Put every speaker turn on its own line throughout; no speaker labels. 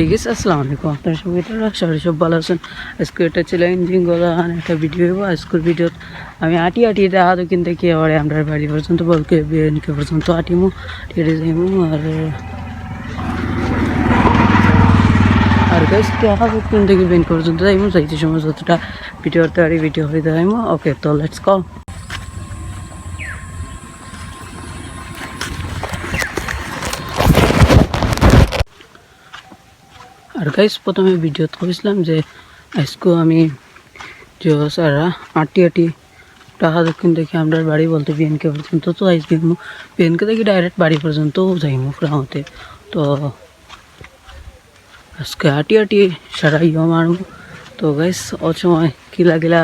এই গেছে আসসালামু আলাইকুম আপনার সবাই সবাই সব ভালো আছেন। আজকে এটা ছিল ইঞ্জিন গলা একটা ভিডিও হইব আজকের ভিডিও আমি আটি আটি দেখা দক্ষিণ থেকে আবার আমরা বাড়ি পর্যন্ত, বলকে বিএনকে পর্যন্ত আটিমু যাইমু আর আর গাইস দেখা দক্ষিণ থেকে বিএন পর্যন্ত যাইমু। যাইতে সময় যতটা ভিডিও তারি ভিডিও হয়ে যাইমু। ওকে তো লেটস কল আর গাইস প্রথমে ভিডিও করেছিলাম যে আজকে আমি যে সারা আটি আটি টাকা দক্ষিণ দেখে আমরা বাড়ি বলতে বিএনকে পর্যন্ত তো আইসবি বিএনকে দেখি ডাইরেক্ট বাড়ি পর্যন্ত যাইমু ফ্রামতে তো আজকে আটি আটি সারা ইয়ে মারমু তো গাইস ও সময় কি লাগিলা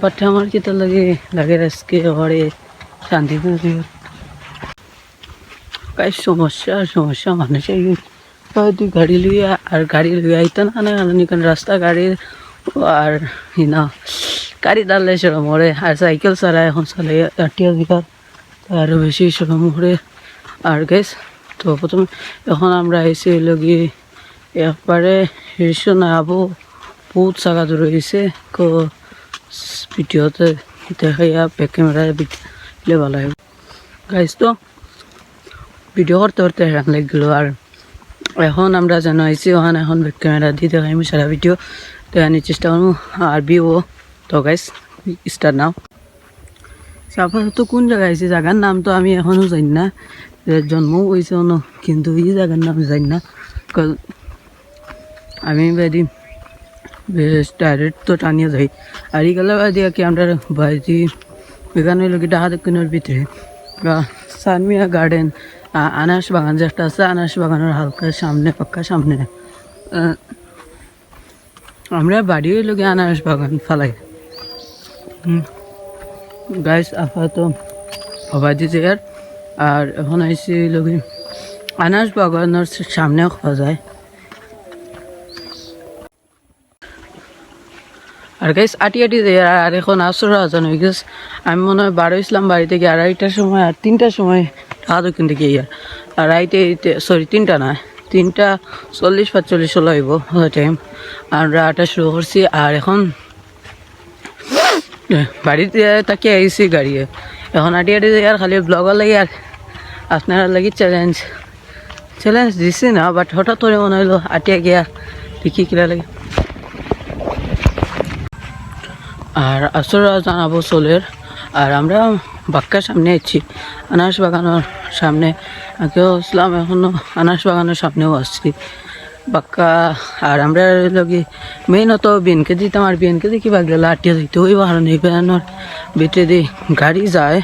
বাট আমার তো লাগে লাগে আজকে ঘরে শান্তিপুর গাইস সমস্যা সমস্যা, মানুষের হয়তো গাড়ি লইয়া আর গাড়ি লইয়া আইতে না না নিকান রাস্তা গাড়ি আর হিনা গাড়ি দাঁড়লে সেটা মরে আর সাইকেল চালায় এখন চালাই আটিয়া দিকার আরও বেশি সেটা মরে আর গেছ তো প্রথমে এখন আমরা এসে লগি একবারে হেসো না আবো বহুত জায়গা দূরে হয়েছে কো ভিডিওতে দেখাইয়া ব্যাক ক্যামেরায় ভালো হয় গাইজ তো, ভিডিও করতে করতে হেরান লাগল আর এখন আমরা জানো আইসি ওখানে এখন ব্যাক ক্যামেরা দিয়ে দেখাইমু সারা ভিডিও দেখানোর চেষ্টা করব আর বিও তো গাইস স্টার্ট নাও আপাতত কোন জায়গায় আইসি জায়গার নাম তো আমি এখনও জানি না। যে জন্ম হয়েছে অন্য কিন্তু এই জায়গার নাম জানি না। আমি বাদি বেশ ডাইরেক্ট তো টানিয়ে যাই। আর এইগুলো বাদি কি আমরা বাড়ি এখানে লোক ডাহা দক্ষিণের ভিতরে। সানমিয়া গার্ডেন আনাস বাগান যেটা আছে আনাস বাগানের হালকা সামনে পাক্কা সামনে। আমরা বাড়ি লোক আনারস বাগান ফালাই। গাইস আপাতত হবাই দিছে আর এখন আইসি লোক আনারস বাগানের সামনে খাওয়া যায়। আর গাইস আটি আটি আর- আর এখন আসর আজান হয়ে গেছে। আমি মনে হয় বারো ইসলাম বাড়ি থেকে আড়াইটার সময় আর তিনটার সময় টাকা কিন্তু গিয়ে আর আড়াইটে সরি তিনটা না তিনটা চল্লিশ পাঁচচল্লিশ ষোলো হইব টাইম আমরা আটা শুরু করছি। আর এখন বাড়িতে তাকে আইসি গাড়িয়ে। এখন আটি আটি আর খালি ব্লগার লাগে আর আপনারা লাগি চ্যালেঞ্জ চ্যালেঞ্জ দিছি না বাট হঠাৎ করে মনে হলো আটিয়া গিয়া দেখি কিরা লাগে। আর আসর জানাব চলের। আর আমরা বাক্কার সামনে আছি। আনারস বাগানের সামনে। আগেও আসলাম, এখনও আনারস বাগানের সামনেও আসছি বাক্কা আর আমরা লগে মেইন অত বিএনকে দিতাম আর বিএনকে দেখি বাগলে লাটিয়া দিতে ওই বাহার নিবেনোর ভিতরে দিয়ে গাড়ি যায়,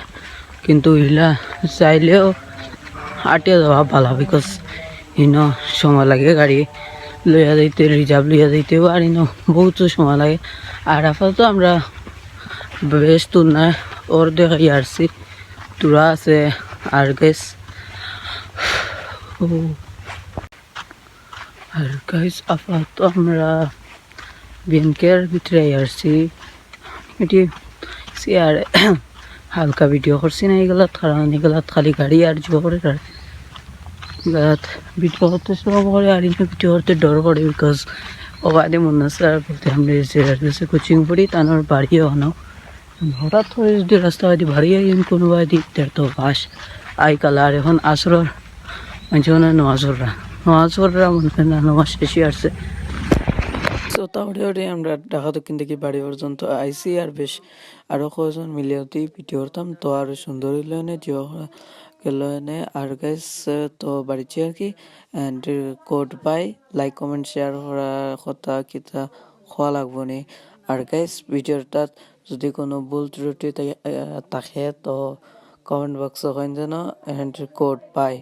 কিন্তু ইলা চাইলেও আটিয়া যাওয়া ভালো বিকজ ইনো সময় লাগে গাড়ি লইয়া যাইতে, রিজার্ভ লইয়া যাইতেও আর ইনো বহুত সময় লাগে। আর আপাতত আমরা বেশ তুলনায় ওর দেখাই আসছি তুরা আছে, আর গেস আর গাইস আপাতত আমরা বিএনকের ভিতরে আসছি এটি সে আর হালকা ভিডিও করছি না এগুলাত কারণ এগুলাত খালি গাড়ি আর জোর গাত ভিডিও করতে শুরু করে আর ইনো ভিডিও করতে ডর করে বিকজ ওবাদে মনে আছে আর বলতে আমরা এসে কোচিং পড়ি তানোর বাড়িও আনো। হঠাৎ করে যদি রাস্তা বাদি বাড়ি আইন কোনো বাদি তার তো বাস। আই কালা আর এখন আসরর মনে নোয়াজররা নোয়াজররা মনে হয় না নোয়া শেষই আসছে। তো তাহলে ওরে আমরা ঢাকা দক্ষিণ থেকে বাড়ি পর্যন্ত আইসি আর বেশ আরও কয়েকজন মিলে ওতেই পিটি তো আরও সুন্দর হইল এনে গেল এনে আর গাইস তো বাড়িতে আর কি অ্যান্ড কোড পাই লাইক কমেন্ট শেয়ার করা কথা কিতা খোয়া লাগবো নি। আর গাইস ভিডিওটা যদি কোনো ভুল ত্রুটি থাকে- তো কমেন্ট বক্সে কইন যেন অ্যান্ড কোড পাই।